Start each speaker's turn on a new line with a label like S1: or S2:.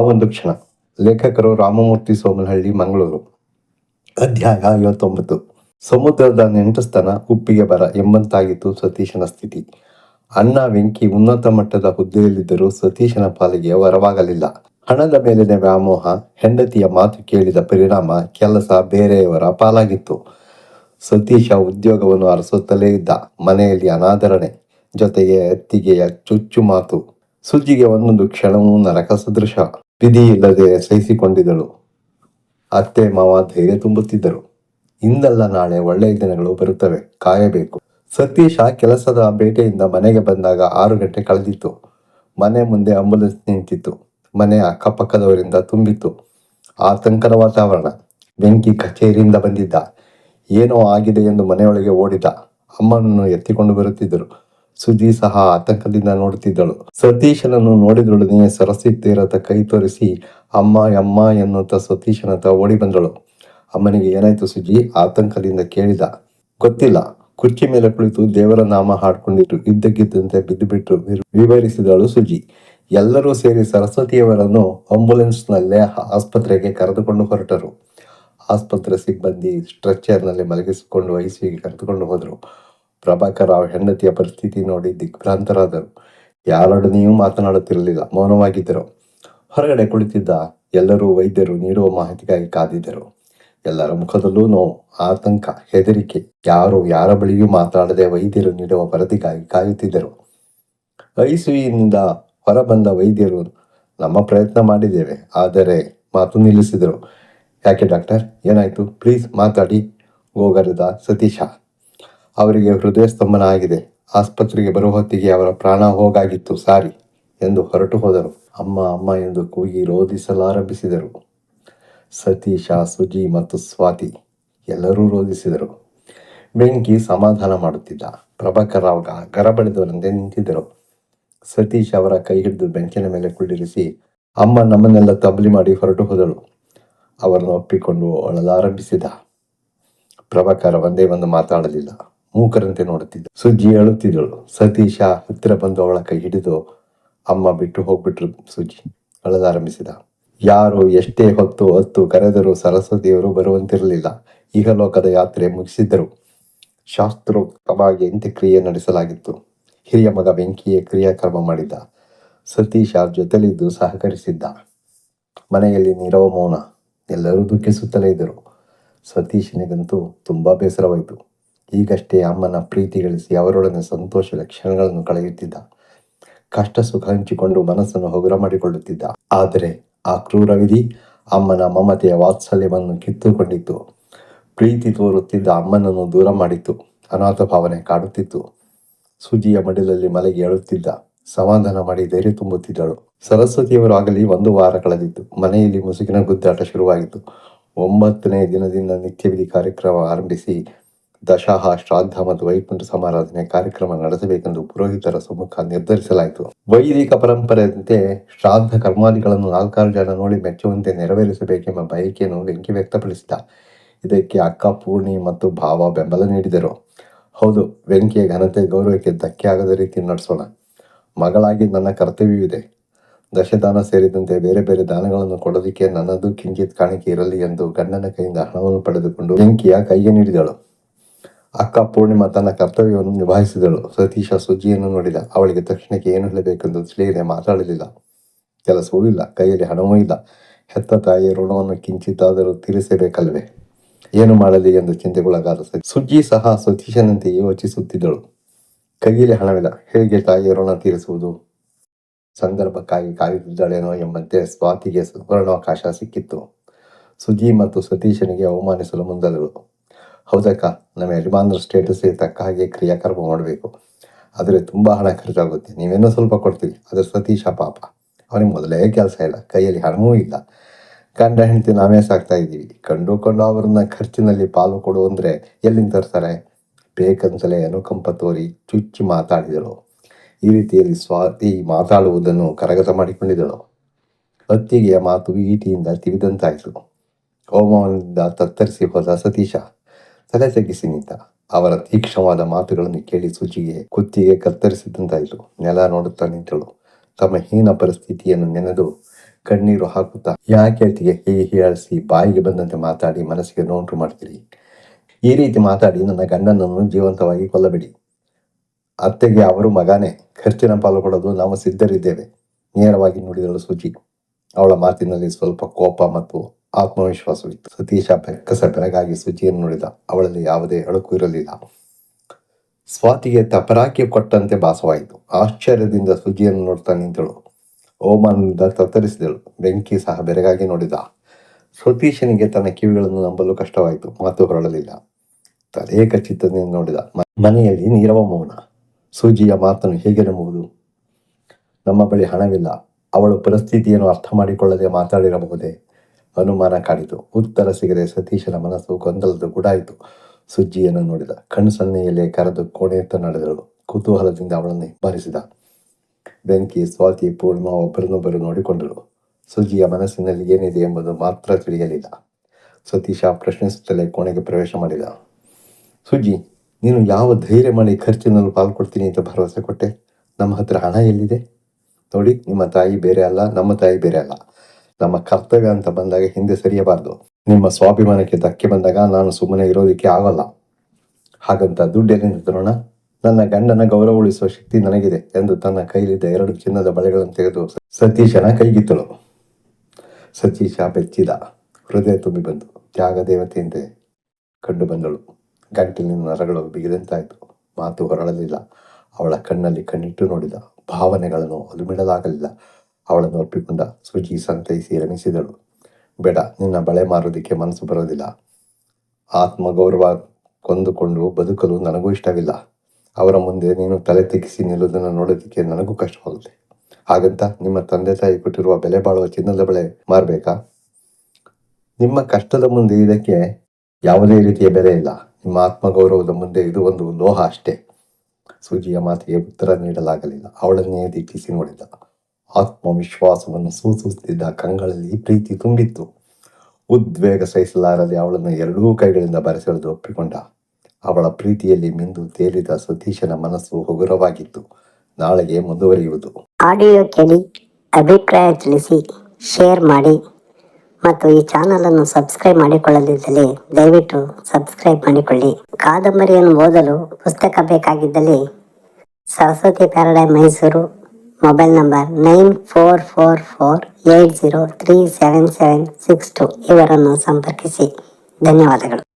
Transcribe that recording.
S1: ಒಂದು ಕ್ಷಣ. ಲೇಖಕರು ರಾಮಮೂರ್ತಿ ಸೋಮನಹಳ್ಳಿ, ಮಂಗಳೂರು. ಅಧ್ಯಾಯ ಐವತ್ತೊಂಬತ್ತು. ಸಮುದ್ರದ ನೆಂಟಸ್ತನ ಉಪ್ಪಿಗೆ ಬರ ಎಂಬಂತಾಗಿತ್ತು ಸತೀಶನ ಸ್ಥಿತಿ. ಅಣ್ಣ ವೆಂಕಿ ಉನ್ನತ ಮಟ್ಟದ ಹುದ್ದೆಯಲ್ಲಿದ್ದರೂ ಸತೀಶನ ಪಾಲಿಗೆ ವರವಾಗಲಿಲ್ಲ. ಹಣದ ಮೇಲಿನ ವ್ಯಾಮೋಹ, ಹೆಂಡತಿಯ ಮಾತು ಕೇಳಿದ ಪರಿಣಾಮ ಕೆಲಸ ಬೇರೆಯವರ ಪಾಲಾಗಿತ್ತು. ಸತೀಶ ಉದ್ಯೋಗವನ್ನು ಅರಸುತ್ತಲೇ ಇದ್ದ, ಮನೆಯಲ್ಲಿ ಅನಾದರಣೆ ಜೊತೆಗೆ ಅತ್ತಿಗೆಯ ಚುಚ್ಚು ಮಾತು ಸುಜ್ಜಿಗೆ ಒಂದೊಂದು ಕ್ಷಣವೂ ನರಕ ಸದೃಶ. ವಿಧಿ ಇಲ್ಲದೆ ಸಹಿಸಿಕೊಂಡಿದ್ದಳು. ಅತ್ತೆ, ಮಾವ ಧೈರ್ಯ ತುಂಬುತ್ತಿದ್ದರು. ಇಂದಲ್ಲ ನಾಳೆ ಒಳ್ಳೆಯ ದಿನಗಳು ಬರುತ್ತವೆ, ಕಾಯಬೇಕು. ಸತೀಶ ಕೆಲಸದ ಬೇಟೆಯಿಂದ ಮನೆಗೆ ಬಂದಾಗ ಆರು ಗಂಟೆ ಕಳೆದಿತ್ತು. ಮನೆ ಮುಂದೆ ಆಂಬುಲೆನ್ಸ್ ನಿಂತಿತ್ತು. ಮನೆ ಅಕ್ಕಪಕ್ಕದವರಿಂದ ತುಂಬಿತ್ತು. ಆತಂಕದ ವಾತಾವರಣ. ಬೆಂಕಿ ಕಚೇರಿಯಿಂದ ಬಂದಿದ್ದ. ಏನೋ ಆಗಿದೆ ಎಂದು ಮನೆಯೊಳಗೆ ಓಡಿದ. ಅಮ್ಮನನ್ನು ಎತ್ತಿಕೊಂಡು ಬರುತ್ತಿದ್ದರು. ಸುದ್ದಿ ಸಹ ಆತಂಕದಿಂದ ನೋಡುತ್ತಿದ್ದಳು ಸತೀಶನನ್ನು ನೋಡಿದೊಡನೆ ಸರಸ್ವತಿ ತೀರತ ಕೈ ತೋರಿಸಿ ಅಮ್ಮ ಅಮ್ಮ ಎನ್ನುವಂತ ಸತೀಶನತ್ತ ಓಡಿ ಬಂದಳು. ಅಮ್ಮನಿಗೆ ಏನಾಯ್ತು ಸುಜಿ? ಆತಂಕದಿಂದ ಕೇಳಿದ. ಗೊತ್ತಿಲ್ಲ. ಕುರ್ಚಿ ಮೇಲೆ ಕುಳಿತು ದೇವರ ನಾಮ ಹಾಡ್ಕೊಂಡಿದ್ರು. ಇದ್ದಕ್ಕಿದ್ದಂತೆ ಬಿದ್ದು ಬಿಟ್ಟು ವಿವರಿಸಿದಳು ಸುಜಿ. ಎಲ್ಲರೂ ಸೇರಿ ಸರಸ್ವತಿಯವರನ್ನು ಆಂಬುಲೆನ್ಸ್ನಲ್ಲೇ ಆಸ್ಪತ್ರೆಗೆ ಕರೆದುಕೊಂಡು ಹೊರಟರು. ಆಸ್ಪತ್ರೆ ಸಿಬ್ಬಂದಿ ಸ್ಟ್ರೆಚರ್ನಲ್ಲಿ ಮಲಗಿಸಿಕೊಂಡು ಐಸಿಯುಗೆ ಕರೆದುಕೊಂಡು ಹೋದರು. ಪ್ರಭಾಕರ್ ರಾವ್ ಹೆಂಡತಿಯ ಪರಿಸ್ಥಿತಿ ನೋಡಿ ದಿಗ್ಭ್ರಾಂತರಾದರು. ಯಾರೊಡನೆಯೂ ಮಾತನಾಡುತ್ತಿರಲಿಲ್ಲ, ಮೌನವಾಗಿದ್ದರು. ಹೊರಗಡೆ ಕುಳಿತಿದ್ದ ಎಲ್ಲರೂ ವೈದ್ಯರು ನೀಡುವ ಮಾಹಿತಿಗಾಗಿ ಕಾದಿದ್ದರು. ಎಲ್ಲರ ಮುಖದಲ್ಲೂ ನೋವು, ಆತಂಕ, ಹೆದರಿಕೆ, ಯಾರು ಯಾರ ಬಳಿಯೂ ಮಾತಾಡದೆ ವೈದ್ಯರು ನೀಡುವ ವರದಿಗಾಗಿ ಕಾಯುತ್ತಿದ್ದರು. ಐಸುವಿನಿಂದ ಹೊರಬಂದ ವೈದ್ಯರು, ನಮ್ಮ ಪ್ರಯತ್ನ ಮಾಡಿದ್ದೇವೆ, ಆದರೆ, ಮಾತು ನಿಲ್ಲಿಸಿದರು. ಯಾಕೆ ಡಾಕ್ಟರ್? ಏನಾಯಿತು? ಪ್ಲೀಸ್ ಮಾತಾಡಿ, ಗೋಗರದ ಸತೀಶ. ಅವರಿಗೆ ಹೃದಯ ಸ್ತಂಭನ ಆಗಿದೆ ಆಸ್ಪತ್ರೆಗೆ ಬರುವ ಹೊತ್ತಿಗೆ ಅವರ ಪ್ರಾಣ ಹೋಗಾಗಿತ್ತು, ಸಾರಿ ಎಂದು ಹೊರಟು ಹೋದರು. ಅಮ್ಮ ಅಮ್ಮ ಎಂದು ಕೂಗಿ ರೋಧಿಸಲಾರಂಭಿಸಿದರು. ಸತೀಶ, ಸುಜಿ ಮತ್ತು ಸ್ವಾತಿ ಎಲ್ಲರೂ ರೋಧಿಸಿದರು. ಬೆಂಕಿ ಸಮಾಧಾನ ಮಾಡುತ್ತಿದ್ದ ಪ್ರಭಾಕರ್ ರಾವ್ ಗರಬಡಿದವರಂತೆ ನಿಂತಿದ್ದರು. ಸತೀಶ್ ಅವರ ಕೈ ಹಿಡಿದು ಬೆಂಕಿನ ಮೇಲೆ ಕುಳ್ಳಿರಿಸಿ ಅಮ್ಮ ನಮ್ಮನ್ನೆಲ್ಲ ತಬಲಿ ಮಾಡಿ ಹೊರಟು ಹೋದಳು. ಅವರನ್ನು ಒಪ್ಪಿಕೊಂಡು ಅಳಲಾರಂಭಿಸಿದ ಪ್ರಭಾಕರ ಒಂದೇ ಒಂದು ಮಾತಾಡಲಿಲ್ಲ. ಮೂಕರಂತೆ ನೋಡುತ್ತಿದ್ದ. ಸುಜ್ಜಿ ಅಳುತ್ತಿದ್ದಳು ಸತೀಶ ಹತ್ತಿರ ಬಂದು ಅವಳ ಕೈ ಹಿಡಿದು ಅಮ್ಮ ಬಿಟ್ಟು ಹೋಗ್ಬಿಟ್ರು ಸುಜ್ಜಿ ಅಳದಾರಂಭಿಸಿದ ಯಾರು ಎಷ್ಟೇ ಹೊತ್ತು ಹೊತ್ತು ಕರೆದರೂ ಸರಸ್ವತಿಯವರು ಬರುವಂತಿರಲಿಲ್ಲ. ಇಹಲೋಕದ ಯಾತ್ರೆ ಮುಗಿಸಿದ್ದರು. ಶಾಸ್ತ್ರೋಕ್ತವಾಗಿ ಅಂತ್ಯಕ್ರಿಯೆ ನಡೆಸಲಾಗಿತ್ತು. ಹಿರಿಯ ಮಗ ಬೆಂಕಿಯೇ ಕ್ರಿಯಾಕ್ರಮ ಮಾಡಿದ್ದ. ಸತೀಶ ಜೊತೆಲಿದ್ದು ಸಹಕರಿಸಿದ್ದ. ಮನೆಯಲ್ಲಿ ನೀರವ ಮೌನ. ಎಲ್ಲರೂ ದುಃಖಿಸುತ್ತಲೇ ಇದ್ದರು. ಸತೀಶನಿಗಂತೂ ತುಂಬಾ ಬೇಸರವಾಯಿತು. ಈಗಷ್ಟೇ ಅಮ್ಮನ ಪ್ರೀತಿ ಗಳಿಸಿ ಅವರೊಡನೆ ಸಂತೋಷದ ಕ್ಷಣಗಳನ್ನು ಕಳೆಯುತ್ತಿದ್ದ. ಕಷ್ಟ ಸುಖ ಹಂಚಿಕೊಂಡು ಮನಸ್ಸನ್ನು ಹಗುರ ಮಾಡಿಕೊಳ್ಳುತ್ತಿದ್ದ. ಆದರೆ ಆ ಕ್ರೂರ ವಿಧಿ ಅಮ್ಮನ ಮಮತೆಯ ವಾತ್ಸಲ್ಯವನ್ನು ಕಿತ್ತುಕೊಂಡಿತ್ತು. ಪ್ರೀತಿ ತೋರುತ್ತಿದ್ದ ಅಮ್ಮನನ್ನು ದೂರ ಮಾಡಿತ್ತು. ಅನಾಥ ಭಾವನೆ ಕಾಡುತ್ತಿತ್ತು. ಸುಜಿಯ ಮಡಿಲಲ್ಲಿ ಮಲಗಿ ಅಳುತ್ತಿದ್ದ. ಸಮಾಧಾನ ಮಾಡಿ ಧೈರ್ಯ ತುಂಬುತ್ತಿದ್ದಳು. ಸರಸ್ವತಿಯವರು ಆಗಲಿ ಒಂದು ವಾರ ಕಳೆದಿತ್ತು. ಮನೆಯಲ್ಲಿ ಮುಸುಕಿನ ಗುದ್ದಾಟ ಶುರುವಾಯಿತು ಒಂಬತ್ತನೇ ದಿನದಿಂದ ನಿತ್ಯವಿಧಿ ಕಾರ್ಯಕ್ರಮ ಆರಂಭಿಸಿ ದಶಾಹ ಶ್ರಾದ್ದ ಮತ್ತು ವೈಕುಂಠ ಸಮಾರಾಧನೆ ಕಾರ್ಯಕ್ರಮ ನಡೆಸಬೇಕೆಂದು ಪುರೋಹಿತರ ಸಮ್ಮುಖ ನಿರ್ಧರಿಸಲಾಯಿತು. ವೈದಿಕ ಪರಂಪರೆಯಂತೆ ಶ್ರಾದ್ದ ಕರ್ಮಾದಿಗಳನ್ನು ನಾಲ್ಕಾರು ಜನ ನೋಡಿ ಮೆಚ್ಚುವಂತೆ ನೆರವೇರಿಸಬೇಕೆಂಬ ಬಯಕೆಯನ್ನು ಬೆಂಕಿ ವ್ಯಕ್ತಪಡಿಸಿದ. ಇದಕ್ಕೆ ಅಕ್ಕ, ಪೂರ್ಣಿ ಮತ್ತು ಭಾವ ಬೆಂಬಲ ನೀಡಿದರು. ಹೌದು, ವೆಂಕಿಯ ಘನತೆ ಗೌರವಕ್ಕೆ ಧಕ್ಕೆ ಆಗದ ರೀತಿ ನಡೆಸೋಣ. ಮಗಳಾಗಿ ನನ್ನ ಕರ್ತವ್ಯವಿದೆ ದಶದಾನ ಸೇರಿದಂತೆ ಬೇರೆ ಬೇರೆ ದಾನಗಳನ್ನು ಕೊಡೋದಕ್ಕೆ ನನ್ನದು ಕಿಂಚಿತ್ ಕಾಣಿಕೆ ಇರಲಿ ಎಂದು ಗಂಡನ ಕೈಯಿಂದ ಹಣವನ್ನು ಪಡೆದುಕೊಂಡು ವೆಂಕಿಯ ಕೈಗೆ ನೀಡಿದಳು. ಅಕ್ಕ ಪೂರ್ಣಿಮಾ ತನ್ನ ಕರ್ತವ್ಯವನ್ನು ನಿಭಾಯಿಸಿದಳು. ಸತೀಶ ಸುಜ್ಜಿಯನ್ನು ನೋಡಿದ. ಅವಳಿಗೆ ತಕ್ಷಣಕ್ಕೆ ಏನು ಹೇಳಬೇಕೆಂದು ತಿಳಿಯದೆ ಮಾತಾಡಲಿಲ್ಲ. ಕೆಲಸವೂ ಇಲ್ಲ. ಕೈಯಲ್ಲಿ ಹಣವೂ ಇಲ್ಲ. ಹೆತ್ತ ತಾಯಿಯ ಋಣವನ್ನು ಕಿಂಚಿತಾದರೂ ತೀರಿಸಬೇಕಲ್ವೇ? ಏನು ಮಾಡಲಿ ಎಂದು ಚಿಂತೆಗೊಳಗಾದ ಸುಜ್ಜಿ ಸಹ ಸತೀಶನಂತೆ ಯೋಚಿಸುತ್ತಿದ್ದಳು. ಕೈಯಲ್ಲಿ ಹಣವಿಲ್ಲ. ಹೇಗೆ ತಾಯಿಯ ಋಣ ತೀರಿಸುವುದು? ಸಂದರ್ಭಕ್ಕಾಗಿ ಕಾಯುತ್ತಿದ್ದಾಳೇನೋ ಎಂಬಂತೆ ಸ್ವಾತಿಗೆ ಸುವರ್ಣಾವಕಾಶ ಸಿಕ್ಕಿತ್ತು. ಸುಜಿ ಮತ್ತು ಸತೀಶನಿಗೆ ಅವಮಾನಿಸಲು ಮುಂದಾದಳು. ಹೌದಕ್ಕ ನಮ್ಮ ಯಜಮಾನರ ಸ್ಟೇಟಸ್ಗೆ ತಕ್ಕ ಹಾಗೆ ಕ್ರಿಯಾಕರ್ಮ ಮಾಡಬೇಕು. ಆದರೆ ತುಂಬ ಹಣ ಖರ್ಚಾಗುತ್ತೆ. ನೀವೇನೋ ಸ್ವಲ್ಪ ಕೊಡ್ತೀವಿ ಆದರೆ ಸತೀಶ ಪಾಪ. ಅವನಿಗೆ ಮೊದಲೇ ಕೆಲಸ ಇಲ್ಲ. ಕೈಯಲ್ಲಿ ಹಣವೂ ಇಲ್ಲ. ಗಂಡ, ಹೆಂಡತಿ ನಾವೇ ಸಾಕ್ತಾ ಇದ್ದೀವಿ. ಕಂಡುಕೊಂಡು ಅವರನ್ನ ಖರ್ಚಿನಲ್ಲಿ ಪಾಲು ಕೊಡು ಅಂದರೆ ಎಲ್ಲಿಂದ ತರ್ತಾರೆ? ಬೇಕಂತಲೇ ಅನುಕಂಪ ತೋರಿ ಚುಚ್ಚಿ ಮಾತಾಡಿದಳು. ಈ ರೀತಿಯಲ್ಲಿ ಸ್ವಾತಿ ಮಾತಾಡುವುದನ್ನು ಕರಗತ ಮಾಡಿಕೊಂಡಿದ್ದಳು. ಅತ್ತಿಗೆಯ ಮಾತು ಈಟಿಯಿಂದ ತಿವಿದಂತಾಯಿತು ಹೋಮವನದಿಂದ ತತ್ತರಿಸಿ ಹೋದ ಸತೀಶ ತಲೆ ತಗ್ಗಿಸಿ ನಿಂತ ಅವರ ತೀಕ್ಷ್ಣವಾದ ಮಾತುಗಳನ್ನು ಕೇಳಿ ಸೂಚಿಗೆ ಕುತ್ತಿಗೆ ಕತ್ತರಿಸಿದಂತಾಯಿತು. ನೆಲ ನೋಡುತ್ತಾ ನಿಂತಳು. ತಮ್ಮ ಹೀನ ಪರಿಸ್ಥಿತಿಯನ್ನು ನೆನೆದು ಕಣ್ಣೀರು ಹಾಕುತ್ತಾ ಯಾಕೆ ಅತಿಗೆ ಹೀಗೆ ಹೀಯಾಳಿಸಿ ಬಾಯಿಗೆ ಬಂದಂತೆ ಮಾತಾಡಿ ಮನಸ್ಸಿಗೆ ನೋಂಟು ಮಾಡ್ತೀರಿ? ಈ ರೀತಿ ಮಾತಾಡಿ ನನ್ನ ಗಂಡನನ್ನು ಜೀವಂತವಾಗಿ ಕೊಲ್ಲಬೇಡಿ. ಅತ್ತೆಗೆ ಅವರು ಮಗನೇ ಖರ್ಚಿನ ಪಾಲು ಕೊಡೋದು ನಾವು ಸಿದ್ಧರಿದ್ದೇವೆ. ನೇರವಾಗಿ ನುಡಿದಳು ಸುಜಿ. ಅವಳ ಮಾತಿನಲ್ಲಿ ಸ್ವಲ್ಪ ಕೋಪ ಮತ್ತು ಆತ್ಮವಿಶ್ವಾಸವಿತ್ತು. ಸತೀಶ ಬೆಕ್ಕಸ ಬೆರಗಾಗಿ ಸುಜಿಯನ್ನು ನೋಡಿದ. ಅವಳಲ್ಲಿ ಯಾವುದೇ ಅಳುಕು ಇರಲಿಲ್ಲ. ಸ್ವಾತಿಗೆ ತಪರಾಕಿ ಕೊಟ್ಟಂತೆ ಭಾಸವಾಯಿತು. ಆಶ್ಚರ್ಯದಿಂದ ಸುಜಿಯನ್ನು ನೋಡ್ತಾ ನಿಂತಳು. ಓಮನಿಂದ ತತ್ತರಿಸಿದಳು. ಬೆಂಕಿ ಸಹ ಬೆರಗಾಗಿ ನೋಡಿದ. ಸತೀಶನಿಗೆ ತನ್ನ ಕಿವಿಗಳನ್ನು ನಂಬಲು ಕಷ್ಟವಾಯಿತು. ಮಾತು ಹೊರಳಲಿಲ್ಲ. ತಲೇಕ ಚಿತ್ತದಿಂದ ನೋಡಿದ. ಮನೆಯಲ್ಲಿ ನೀರವ ಮೌನ. ಸೂಜಿಯ ಮಾತನ್ನು ಹೇಗೆ ನಂಬುವುದು? ನಮ್ಮ ಬಳಿ ಹಣವಿಲ್ಲ. ಅವಳು ಪರಿಸ್ಥಿತಿಯನ್ನು ಅರ್ಥ ಮಾಡಿಕೊಳ್ಳದೆ ಮಾತಾಡಿರಬಹುದೇ? ಅನುಮಾನ ಕಾಡಿತು ಉತ್ತರ ಸಿಗದೆ ಸತೀಶನ ಮನಸ್ಸು ಗೊಂದಲದ ಗುಡಾಯಿತು. ಸುಜ್ಜಿಯನ್ನು ನೋಡಿದ. ಕಣ್ಣು ಸನ್ನೆಯಲ್ಲೇ ಕರೆದು ಕೋಣೆಯತ್ತ ನಡೆದಳು. ಕುತೂಹಲದಿಂದ ಅವಳನ್ನು ಹಿಂಬಾಲಿಸಿದ ಬೆಂಕಿ, ಸ್ವಾತಿ, ಪೂರ್ಣ ಒಬ್ಬರನ್ನೊಬ್ಬರು ನೋಡಿಕೊಂಡರು. ಸುಜ್ಜಿಯ ಮನಸ್ಸಿನಲ್ಲಿ ಏನಿದೆ ಎಂಬುದು ಮಾತ್ರ ತಿಳಿಯಲಿಲ್ಲ. ಸತೀಶ ಪ್ರಶ್ನಿಸುತ್ತಲೇ ಕೋಣೆಗೆ ಪ್ರವೇಶ ಮಾಡಿದ. ಸುಜ್ಜಿ, ನೀನು ಯಾವ ಧೈರ್ಯ ಮಾಡಿ ಖರ್ಚಿನಲ್ಲಿ ಪಾಲ್ಕೊಡ್ತೀನಿ ಅಂತ ಭರವಸೆ ಕೊಟ್ಟೆ? ನಮ್ಮ ಹತ್ರ ಹಣ ಎಲ್ಲಿದೆ? ನೋಡಿ, ನಿಮ್ಮ ತಾಯಿ ಬೇರೆ ಅಲ್ಲ, ನಮ್ಮ ತಾಯಿ ಬೇರೆ ಅಲ್ಲ. ನಮ್ಮ ಕರ್ತವ್ಯ ಅಂತ ಬಂದಾಗ ಹಿಂದೆ ಸರಿಯಬಾರದು. ನಿಮ್ಮ ಸ್ವಾಭಿಮಾನಕ್ಕೆ ಧಕ್ಕೆ ಬಂದಾಗ ನಾನು ಸುಮ್ಮನೆ ಇರೋದಕ್ಕೆ ಆಗಲ್ಲ. ಹಾಗಂತ ದುಡ್ಡೆಲ್ಲಿಂದ ತರೋಣ ನನ್ನ ಗಂಡನ ಗೌರವ ಉಳಿಸುವ ಶಕ್ತಿ ನನಗಿದೆ ಎಂದು ತನ್ನ ಕೈಲಿದ್ದ ಎರಡು ಚಿನ್ನದ ಬಳೆಗಳನ್ನು ತೆಗೆದು ಸತೀಶನ ಕೈಗಿತ್ತಳು. ಸತೀಶ ಬೆಚ್ಚಿದ. ಹೃದಯ ತುಂಬಿ ಬಂತು ತ್ಯಾಗ ದೇವತೆಯಂತೆ ಕಂಡು ಬಂದಳು. ಗಂಟಲಿನ ನರಗಳು ಬಿಗಿದಂತಾಯಿತು. ಮಾತು ಹೊರಳಲಿಲ್ಲ. ಅವಳ ಕಣ್ಣಲ್ಲಿ ಕಣ್ಣಿಟ್ಟು ನೋಡಿದ ಭಾವನೆಗಳನ್ನು ಅಲುಮಿಡಲಾಗಲಿಲ್ಲ. ಅವಳನ್ನು ಒಪ್ಪಿಕೊಂಡ ಶುಚಿ ಸಂತೈಸಿ ರಮಿಸಿದಳು ಬೇಡ, ನಿನ್ನ ಬಳೆ ಮಾರೋದಕ್ಕೆ ಮನಸ್ಸು ಬರೋದಿಲ್ಲ ಆತ್ಮಗೌರವ ಕೊಂದುಕೊಂಡು ಬದುಕಲು ನನಗೂ ಇಷ್ಟವಿಲ್ಲ. ಅವರ ಮುಂದೆ ನೀನು ತಲೆ ತೆಗೆಸಿ ನಿಲ್ಲುವುದನ್ನು ನೋಡೋದಕ್ಕೆ ನನಗೂ ಕಷ್ಟವಾಗುತ್ತೆ. ಹಾಗಂತ ನಿಮ್ಮ ತಂದೆ ತಾಯಿ ಕೊಟ್ಟಿರುವ ಬೆಲೆ ಬಾಳುವ ಚಿನ್ನದ ಬಳೆ ಮಾರಬೇಕಾ? ನಿಮ್ಮ ಕಷ್ಟದ ಮುಂದೆ ಇದಕ್ಕೆ ಯಾವುದೇ ರೀತಿಯ ಬೆಲೆ ಇಲ್ಲ. ನಿಮ್ಮ ಆತ್ಮಗೌರವದ ಮುಂದೆ ಇದು ಒಂದು ಲೋಹ ಅಷ್ಟೇ. ಸೂಜಿಯ ಮಾತಿಗೆ ಉತ್ತರ ನೀಡಲಾಗಲಿಲ್ಲ. ಅವಳನ್ನೇ ದಿಟ್ಟಿಸಿ ನೋಡಿದ. ಆತ್ಮವಿಶ್ವಾಸವನ್ನು ಸೂಚಿಸುತ್ತಿದ್ದ ಕಂಗಳಲ್ಲಿ ಪ್ರೀತಿ ತುಂಬಿತ್ತು. ಉದ್ವೇಗ ಸಹಿಸಲಾರದೆ ಅವಳನ್ನು ಎರಡೂ ಕೈಗಳಿಂದ ಬರೆಸೆಳೆದು ಒಪ್ಪಿಕೊಂಡ. ಅವಳ ಪ್ರೀತಿಯಲ್ಲಿ ಮಿಂದು ತೇಲಿದ ಸತೀಶನ ಮನಸ್ಸು ಹಗುರವಾಗಿತ್ತು ನಾಳೆಗೆ ಮುಂದುವರಿಯುವುದು.
S2: ಆಡಿಯೋ ಕೇಳಿ, ಅಭಿಪ್ರಾಯ ತಿಳಿಸಿ, ಶೇರ್ ಮಾಡಿ ಮತ್ತು ಈ ಚಾನಲನ್ನು ಸಬ್ಸ್ಕ್ರೈಬ್ ಮಾಡಿಕೊಳ್ಳದಿದ್ದಲ್ಲಿ ದಯವಿಟ್ಟು ಸಬ್ಸ್ಕ್ರೈಬ್ ಮಾಡಿಕೊಳ್ಳಿ. ಕಾದಂಬರಿಯನ್ನು ಓದಲು ಪುಸ್ತಕ ಬೇಕಾಗಿದ್ದಲ್ಲಿ Saraswati paradise Mysuru mobile number nine four four four eight zero three seven seven six two. ಇವರನ್ನು ಸಂಪರ್ಕಿಸಿ. ಧನ್ಯವಾದಗಳು.